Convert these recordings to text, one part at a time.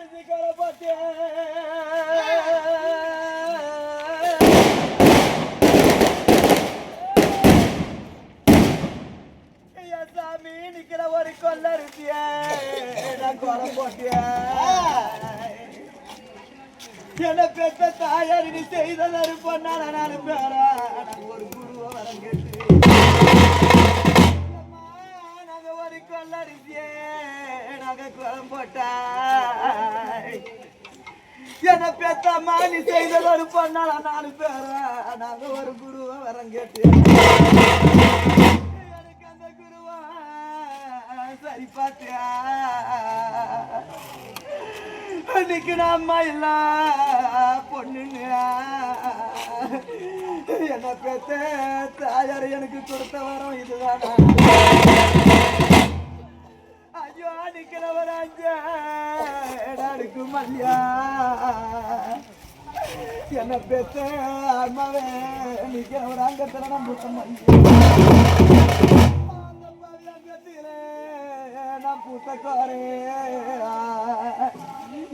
அரிசி கொலை போட்டு ஐயா சாமி நிக்கிற ஒரு கொல்லரிசிய நான் கொலை போட்டிய என்ன பெத்த தாயார் நீ செய்ததரு பண்ணால நாலு பேரா நான் ஒரு குருவ வரம் கேட்டு அம்மா, நாங்க ஒரு கொல்லரிசியே நாங்க குளம் போட்டாய். என்ன பெத்தம்மா நீ செய்ததொரு பண்ணால நாலு பேரா? நாங்க ஒரு குருவ வரம் கேட்டு. எனக்கு அந்த குருவா? சரி பாத்தியா? அன்னைக்கு நான் அம்மா இல்ல பொண்ணுங்க. என்ன பெத்த தாயார் எனக்கு கொடுத்த வரம் இதுதானா? மல்லியா என்ன பெத்த அம்மாவே நிக்கிறவர் அங்கத்துல நம்ப மல்லியா நான் பூத்தக்காரே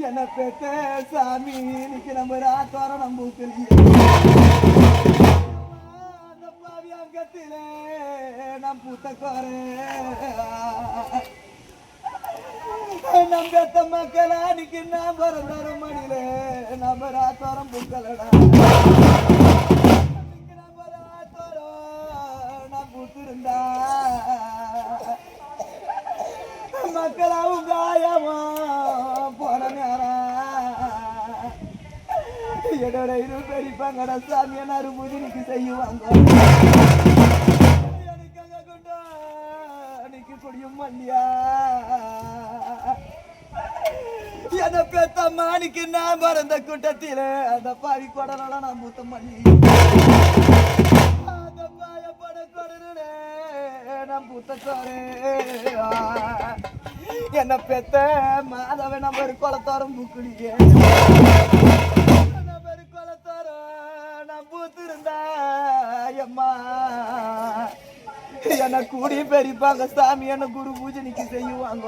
என்ன பெத்த சாமி இன்னைக்கு நம்ம ராத்தோரம் நம்ம ஊத்துறீங்க அங்கத்திலே நான் பூத்தக்காரே நம் பெத்த மக்களா இன்னைக்கு நான் பிறந்தாரு மணியிலே நம்ம ராத்தோரம் புக்கலடா இன்னைக்கு நம்ம ராத்தோரம் நான் பூத்திருந்தா. மக்களாவும் காயமா போன நேரம் என்னோட இரு பெரியப்பாங்கட சாமி என்ன அறுபதுக்கு செய்வாங்க? எனக்கு அங்க கொண்டா அன்னைக்கு குடியும் மல்லியா. என்ன பெத்த மாணிக்கு நான் பிறந்த கூட்டத்தில அந்த பாவி கொடலாம் நான் மூத்த மல்லி அந்த பாயப்பட கொடனே நான் பூத்தக்காரே என்ன பெத்த மாதவ ஒரு குளத்தோரம் பூக்குடியே. நம்ம ஒரு குளத்தோரம் நான் பூத்திருந்தா அம்மா. என்ன கூடி பெரியப்பாங்க சாமி என்ன குரு பூஜனைக்கு செய்வாங்க.